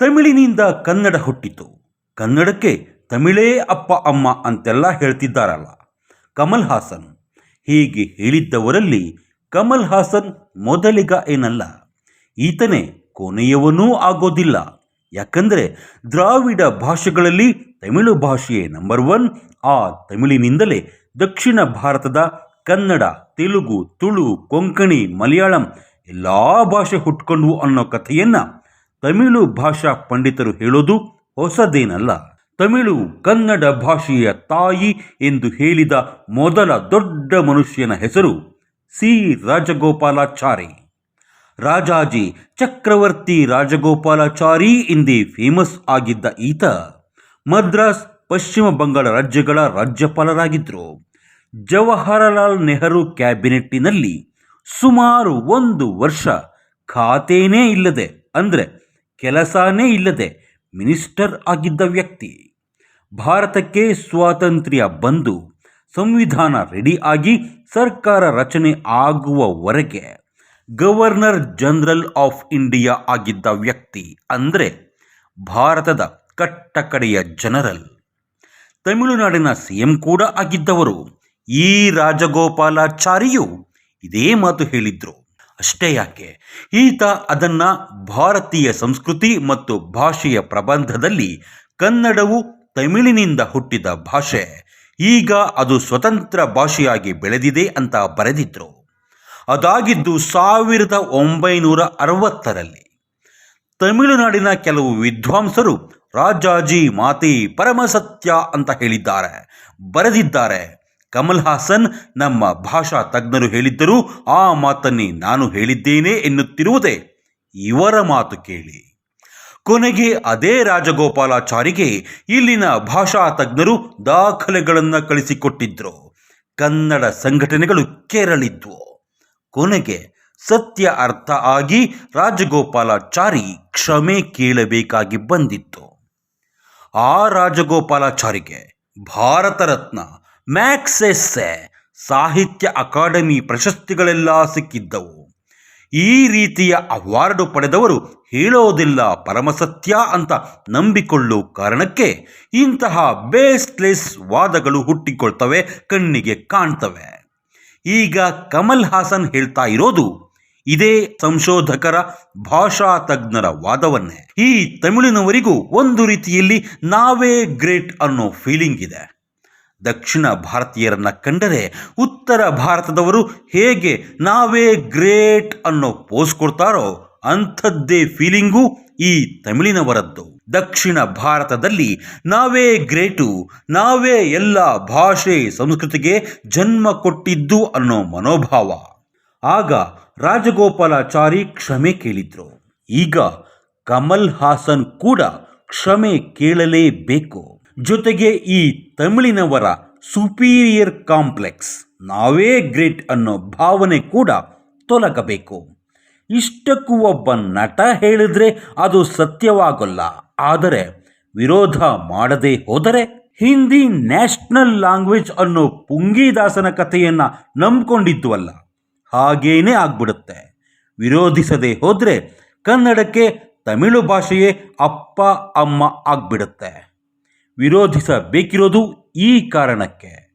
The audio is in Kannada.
ತಮಿಳಿನಿಂದ ಕನ್ನಡ ಹುಟ್ಟಿತು. ಕನ್ನಡಕ್ಕೆ ತಮಿಳೇ ಅಪ್ಪ, ಅಮ್ಮ ಅಂತೆಲ್ಲ ಹೇಳ್ತಿದ್ದಾರಲ್ಲ. ಕಮಲ್ ಹಾಸನ್. ಹೀಗೆ ಹೇಳಿದ್ದವರಲ್ಲಿ ಕಮಲ್ ಹಾಸನ್ ಮೊದಲಿಗ ಏನಲ್ಲ, ಈತನೇ ಕೊನೆಯವನೂ ಆಗೋದಿಲ್ಲ. ಯಾಕಂದರೆ ದ್ರಾವಿಡ ಭಾಷೆಗಳಲ್ಲಿ ತಮಿಳು ಭಾಷೆಯೇ ನಂಬರ್ ಒನ್ ಆ ತಮಿಳಿನಿಂದಲೇ ದಕ್ಷಿಣ ಭಾರತದ ಕನ್ನಡ, ತೆಲುಗು, ತುಳು, ಕೊಂಕಣಿ, ಮಲಯಾಳಂ ಎಲ್ಲ ಭಾಷೆ ಹುಟ್ಕೊಂಡ್ವು ಅನ್ನೋ ಕಥೆಯನ್ನು ತಮಿಳು ಭಾಷಾ ಪಂಡಿತರು ಹೇಳೋದು ಹೊಸದೇನಲ್ಲ. ತಮಿಳು ಕನ್ನಡ ಭಾಷೆಯ ತಾಯಿ ಎಂದು ಹೇಳಿದ ಮೊದಲ ದೊಡ್ಡ ಮನುಷ್ಯನ ಹೆಸರು ಸಿ. ರಾಜಗೋಪಾಲಾಚಾರಿ. ರಾಜಾಜಿ ಚಕ್ರವರ್ತಿ ರಾಜಗೋಪಾಲಾಚಾರಿ ಎಂದೇ ಫೇಮಸ್ ಆಗಿದ್ದ ಈತ ಮದ್ರಾಸ್, ಪಶ್ಚಿಮ ಬಂಗಾಳ ರಾಜ್ಯಗಳ ರಾಜ್ಯಪಾಲರಾಗಿದ್ದರು. ಜವಾಹರಲಾಲ್ ನೆಹರು ಕ್ಯಾಬಿನೆಟ್ಟಿನಲ್ಲಿ ಸುಮಾರು ಒಂದು ವರ್ಷ ಖಾತೆಯೇ ಇಲ್ಲದೆ, ಅಂದರೆ ಕೆಲಸನೇ ಇಲ್ಲದೆ ಮಿನಿಸ್ಟರ್ ಆಗಿದ್ದ ವ್ಯಕ್ತಿ. ಭಾರತಕ್ಕೆ ಸ್ವಾತಂತ್ರ್ಯ ಬಂದು ಸಂವಿಧಾನ ರೆಡಿ ಆಗಿ ಸರ್ಕಾರ ರಚನೆ ಆಗುವವರೆಗೆ ಗವರ್ನರ್ ಜನರಲ್ ಆಫ್ ಇಂಡಿಯಾ ಆಗಿದ್ದ ವ್ಯಕ್ತಿ ಅಂದರೆ ಭಾರತದ ಕಟ್ಟಕಡೆಯ ಜನರಲ್. ತಮಿಳುನಾಡಿನ ಸಿ ಎಂ ಕೂಡ ಆಗಿದ್ದವರು. ಈ ರಾಜಗೋಪಾಲಾಚಾರಿಯು ಇದೇ ಮಾತು ಹೇಳಿದ್ರು. ಅಷ್ಟೇ ಯಾಕೆ? ಈತ ಅದನ್ನು ಭಾರತೀಯ ಸಂಸ್ಕೃತಿ ಮತ್ತು ಭಾಷೆಯ ಪ್ರಬಂಧದಲ್ಲಿ ಕನ್ನಡವು ತಮಿಳಿನಿಂದ ಹುಟ್ಟಿದ ಭಾಷೆ. ಈಗ ಅದು ಸ್ವತಂತ್ರ ಭಾಷೆಯಾಗಿ ಬೆಳೆದಿದೆ ಅಂತ ಬರೆದಿದ್ರು. ಅದಾಗಿದ್ದು ಸಾವಿರದ ಒಂಬೈನೂರ ಅರವತ್ತರಲ್ಲಿ. ತಮಿಳುನಾಡಿನ ಕೆಲವು ವಿದ್ವಾಂಸರು ರಾಜಾಜಿ ಮಾತಿ ಪರಮಸತ್ಯ ಅಂತ ಹೇಳಿದ್ದಾರೆ, ಬರೆದಿದ್ದಾರೆ. ಕಮಲ್ ಹಾಸನ್ ನಮ್ಮ ಭಾಷಾ ತಜ್ಞರು ಹೇಳಿದ್ದರು, ಆ ಮಾತನ್ನೇ ನಾನು ಹೇಳಿದ್ದೇನೆ ಎನ್ನುತ್ತಿರುವುದೇ ಇವರ ಮಾತು ಕೇಳಿ. ಕೊನೆಗೆ ಅದೇ ರಾಜಗೋಪಾಲಾಚಾರಿಗೆ ಇಲ್ಲಿನ ಭಾಷಾ ತಜ್ಞರು ದಾಖಲೆಗಳನ್ನು ಕಳಿಸಿಕೊಟ್ಟಿದ್ರು. ಕನ್ನಡ ಸಂಘಟನೆಗಳು ಕೇರಳಿದ್ವು. ಕೊನೆಗೆ ಸತ್ಯ ಅರ್ಥ ಆಗಿ ರಾಜಗೋಪಾಲಾಚಾರಿ ಕ್ಷಮೆ ಕೇಳಬೇಕಾಗಿ ಬಂದಿತ್ತು. ಆ ರಾಜಗೋಪಾಲಾಚಾರಿಗೆ ಭಾರತ ರತ್ನ ಮ್ಯಾಕ್ಸೆಸ್ಸೆ ಸಾಹಿತ್ಯ ಅಕಾಡೆಮಿ ಪ್ರಶಸ್ತಿಗಳೆಲ್ಲ ಸಿಕ್ಕಿದ್ದವು. ಈ ರೀತಿಯ ಅವಾರ್ಡು ಪಡೆದವರು ಹೇಳೋದಿಲ್ಲ ಪರಮಸತ್ಯ ಅಂತ ನಂಬಿಕೊಳ್ಳೋ ಕಾರಣಕ್ಕೆ ಇಂತಹ ಬೇಸ್ಲೆಸ್ ವಾದಗಳು ಹುಟ್ಟಿಕೊಳ್ತವೆ, ಕಣ್ಣಿಗೆ ಕಾಣ್ತವೆ. ಈಗ ಕಮಲ್ ಹಾಸನ್ ಹೇಳ್ತಾ ಇರೋದು, ಇದೇ ಸಂಶೋಧಕರ ಭಾಷಾ ತಜ್ಞರ ವಾದವನ್ನೇ. ಈ ತಮಿಳಿನವರಿಗೂ ಒಂದು ರೀತಿಯಲ್ಲಿ ನಾವೇ ಗ್ರೇಟ್ ಅನ್ನೋ ಫೀಲಿಂಗ್ ಇದೆ. ದಕ್ಷಿಣ ಭಾರತೀಯರನ್ನ ಕಂಡರೆ ಉತ್ತರ ಭಾರತದವರು ಹೇಗೆ ನಾವೇ ಗ್ರೇಟ್ ಅನ್ನೋ ಪೋಸ್ ಕೊಡ್ತಾರೋ ಅಂಥದ್ದೇ ಫೀಲಿಂಗು ಈ ತಮಿಳಿನವರದ್ದು. ದಕ್ಷಿಣ ಭಾರತದಲ್ಲಿ ನಾವೇ ಗ್ರೇಟು, ನಾವೇ ಎಲ್ಲ ಭಾಷೆ, ಸಂಸ್ಕೃತಿಗೆ ಜನ್ಮ ಕೊಟ್ಟಿದ್ದು ಅನ್ನೋ ಮನೋಭಾವ. ಆಗ ರಾಜಗೋಪಾಲಾಚಾರಿ ಕ್ಷಮೆ ಕೇಳಿದ್ರು. ಈಗ ಕಮಲ್ ಹಾಸನ್ ಕೂಡ ಕ್ಷಮೆ ಕೇಳಲೇಬೇಕು. ಜೊತೆಗೆ ಈ ತಮಿಳಿನವರ ಸುಪೀರಿಯರ್ ಕಾಂಪ್ಲೆಕ್ಸ್ ನಾವೇ ಗ್ರೇಟ್ ಅನ್ನೋ ಭಾವನೆ ಕೂಡ ತೊಲಗಬೇಕು. ಇಷ್ಟಕ್ಕೂ ಒಬ್ಬ ನಟ ಹೇಳಿದ್ರೆ ಅದು ಸತ್ಯವಾಗಲ್ಲ. ಆದರೆ ವಿರೋಧ ಮಾಡದೇ ಹೋದರೆ ಹಿಂದಿ ನ್ಯಾಷನಲ್ ಲ್ಯಾಂಗ್ವೇಜ್ ಅನ್ನೋ ಪುಂಗಿದಾಸನ ಕಥೆಯನ್ನ ನಂಬ್ಕೊಂಡಿದ್ವಲ್ಲ. ಹಾಗೇನೇ ಆಗ್ಬಿಡುತ್ತೆ. ವಿರೋಧಿಸದೆ ಹೋದರೆ ಕನ್ನಡಕ್ಕೆ ತಮಿಳು ಭಾಷೆಯೇ ಅಪ್ಪ, ಅಮ್ಮ ಆಗ್ಬಿಡುತ್ತೆ. ವಿರೋಧಿಸಬೇಕಿರೋದು ಈ ಕಾರಣಕ್ಕೆ.